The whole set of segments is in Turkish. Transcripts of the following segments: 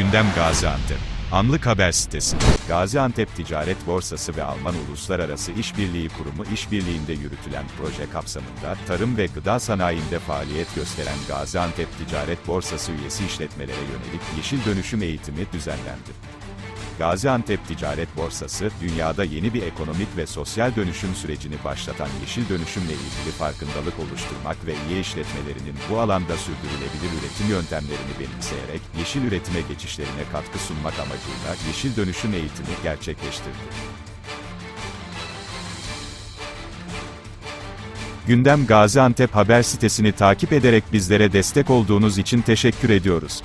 Gündem Gaziantep. Anlık haber sitesi. Gaziantep Ticaret Borsası ve Alman Uluslararası İşbirliği Kurumu işbirliğinde yürütülen proje kapsamında tarım ve gıda sanayinde faaliyet gösteren Gaziantep Ticaret Borsası üyesi işletmelere yönelik yeşil dönüşüm eğitimi düzenlendi. Gaziantep Ticaret Borsası, dünyada yeni bir ekonomik ve sosyal dönüşüm sürecini başlatan yeşil dönüşümle ilgili farkındalık oluşturmak ve iyi işletmelerinin bu alanda sürdürülebilir üretim yöntemlerini benimseyerek, yeşil üretime geçişlerine katkı sunmak amacıyla yeşil dönüşüm eğitimi gerçekleştirdi. Gündem Gaziantep haber sitesini takip ederek bizlere destek olduğunuz için teşekkür ediyoruz.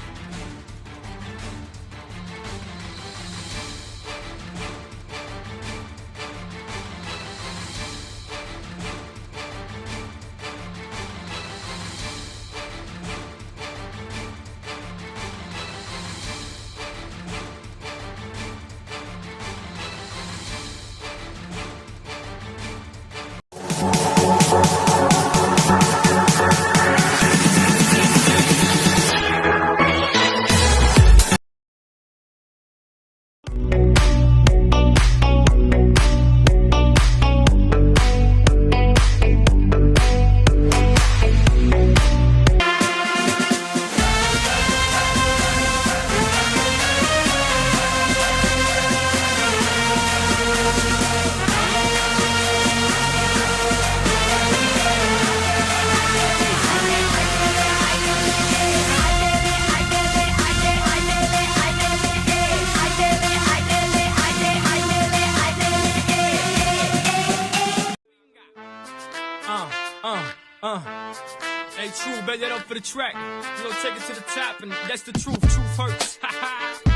Uh, uh. Hey, true, bet that up for the track. You know, take it to the top, and that's the truth. Truth hurts.